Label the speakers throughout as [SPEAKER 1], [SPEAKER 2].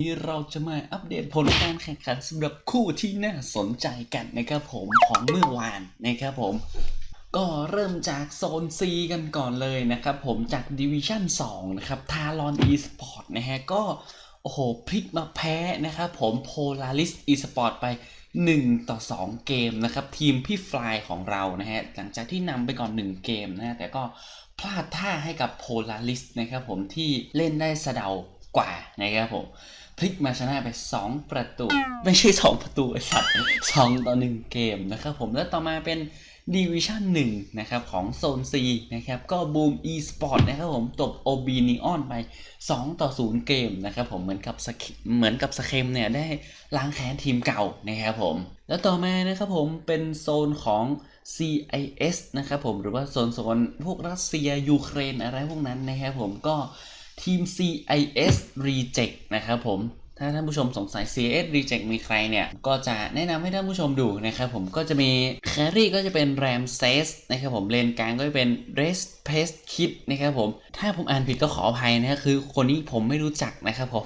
[SPEAKER 1] นี้เราจะมาอัปเดตผลการแข่งขันสำหรับคู่ที่น่าสนใจกันนะครับผมของเมื่อวานนะครับผม ก็เริ่มจากโซน C กันก่อนเลยนะครับผมจากดิวิชั่น2นะครับทารอน eSport นะฮะก็ โอ้โห พลิกมาแพ้นะครับผม Polaris eSport ไป 1 ต่อ 2 เกมนะครับ ทีมพี่ฟลายของเรานะฮะ หลังจากที่นำไปก่อน 1 เกมนะฮะแต่ก็พลาดท่าให้กับ Polaris นะครับผมที่เล่นได้สะเดา กว่านะครับผมพลิกมาชนะไป 2 ประตู ไม่ใช่ 2 ประตูไอ้สัตว์2ต่อ 1 เกมนะครับผมแล้วต่อมาเป็นดิวิชั่น1นะครับของโซน C นะครับก็บูม eSport นะครับผมตบ OB Neon ไป 2 ต่อ 0 เกมนะครับผมเหมือนกับสเคเหมือนกับสเคมเนี่ยได้ล้างแค้นทีมเก่านะครับผม แล้วต่อมานะครับผมเป็นโซนของ CIS นะครับผมหรือว่าโซนโซนพวกรัสเซียยูเครนอะไรพวกนั้นนะครับผมก็ ทีม CIS Reject นะครับผมถ้าท่านผู้ชมสงสัย CIS Reject มีใครเนี่ย ก็จะแนะนำให้ท่านผู้ชมดูนะครับผมก็จะมีแครี่ก็จะเป็น Ramses นะครับผมเลนกลางก็จะเป็น Rest p e s Kid นะครับผม ถ้าผมอ่านผิดก็ขออภัยนะครับคือคนนี้ผมไม่รู้จักนะครับผม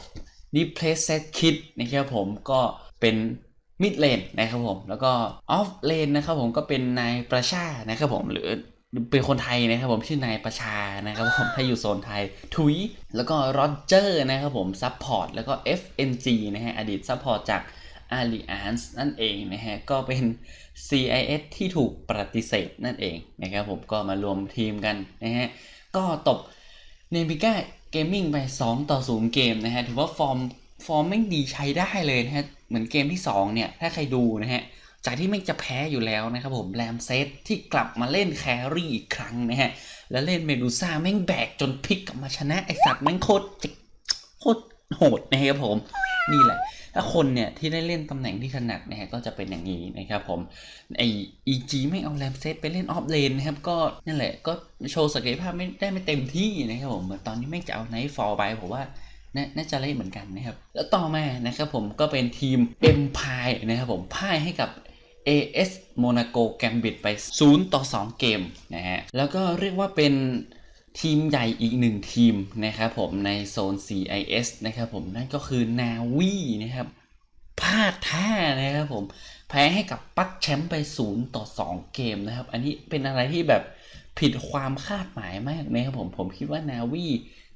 [SPEAKER 1] d e p l a c e Kid นะครับผมก็เป็นมิดเลนนะครับผม แล้วก็ออฟเลนนะครับผมก็เป็นนายประชานะครับผมหรือ เป็นคนไทยนะครับผมชื่อนายประชานะครับผมถ้าอยู่โซนไทยทุยแล้วก็โรเจอร์นะครับผมซัพพอร์ตแล้วก็ FNG นะฮะอดีตซัพพอร์ตจาก Alliance นั่นเองนะฮะก็เป็น CIS ที่ถูกปฏิเสธนั่นเองนะครับผมก็มารวมทีมกันนะฮะก็ตบเนมิก้าเกมมิ่งไป 2 ต่อ 0 เกมนะฮะถือว่าฟอร์มฟอร์มไม่ดีใช้ได้เลยนะฮะเหมือนเกมที่ 2 เนี่ย ถ้าใครดูนะฮะ จากที่ไม่งจะแพ้อยู่แล้วนะครับผมแรมเซตที่กลับมาเล่นแครี่อีกครั้งนะฮะ แล้วเล่นเมดูซ่าแม่งแบกจนพลิกกลับมาชนะไอสัตว์แม่งโคตรจิกโคตรโหดนะครับผมนี่แหละ ถ้าคนเนี่ยที่ได้เล่นตำแหน่งที่ถนัดนะฮะก็จะเป็นอย่างนี้นะครับผมไอ EG ไม่เอาแรมเซตไปเล่นออฟเลนนะครับก็นั่นแหละก็โชว์ศักยภาพไม่ได้ไม่เต็มที่นะครับผมเหมือนตอนนี้ไม่งจะเอาไนท์ฟอลไปผมว่าน่าจะเล่นเหมือนกันนะครับ แล้วต่อมานะครับผมก็เป็นทีม Empire นะครับผมพ่ายให้กับ AS Monaco Gambit ไป 0 ต่อ 2 เกมนะฮะ แล้วก็เรียกว่าเป็นทีมใหญ่อีกหนึ่งทีมนะครับผมในโซน CIS นะครับผมนั่นก็คือ Navi นะครับพลาดท่านะครับผมแพ้ให้กับปักแชมป์ไป 0 ต่อ 2 เกมนะครับ อันนี้เป็นอะไรที่แบบผิดความคาดหมายมากนะครับผมผมคิดว่านาวี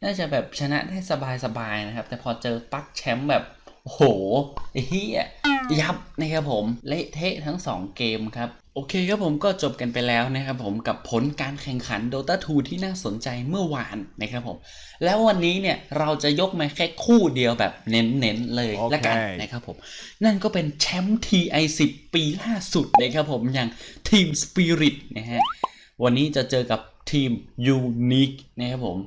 [SPEAKER 1] น่าจะแบบชนะได้สบายๆนะครับ แต่พอเจอปักแชมป์แบบ โอ้โหไอ้เฮียยับนะครับผมเละเทะทั้ง 2 เกมครับ โอเคครับผมก็จบกันไปแล้วนะครับผมกับผลการแข่งขัน Dota 2 ที่น่าสนใจเมื่อวานนะครับผม แล้ววันนี้เนี่ยเราจะยกมาแค่คู่เดียวแบบเน้นๆเลย
[SPEAKER 2] โอเค
[SPEAKER 1] ละกันนะครับผม นั่นก็เป็นแชมป์ TI10 ปีล่าสุดนะครับผมอย่างทีม Spirit นะฮะ วันนี้จะเจอกับทีม Unique นะครับผม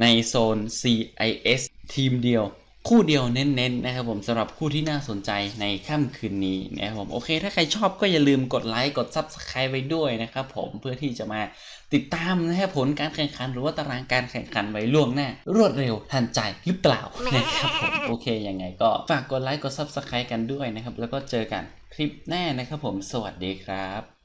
[SPEAKER 1] ในโซน CIS ทีมเดียว คู่เดียวเน้นๆนะครับผมสำหรับคู่ที่น่าสนใจในค่ำคืนนี้นะครับผมโอเค ถ้าใครชอบก็อย่าลืมกดไลค์กด Subscribe ไว้ด้วยนะครับผมเพื่อที่จะมาติดตามนะครับผลการแข่งขันหรือว่าตารางการแข่งขันไว้ล่วงหน้า รวดเร็วทันใจหรือเปล่านะครับผมโอเคยังไงก็ฝากกดไลค์กด Subscribe กันด้วยนะครับแล้วก็เจอกันคลิปหน้านะครับผมสวัสดีครับ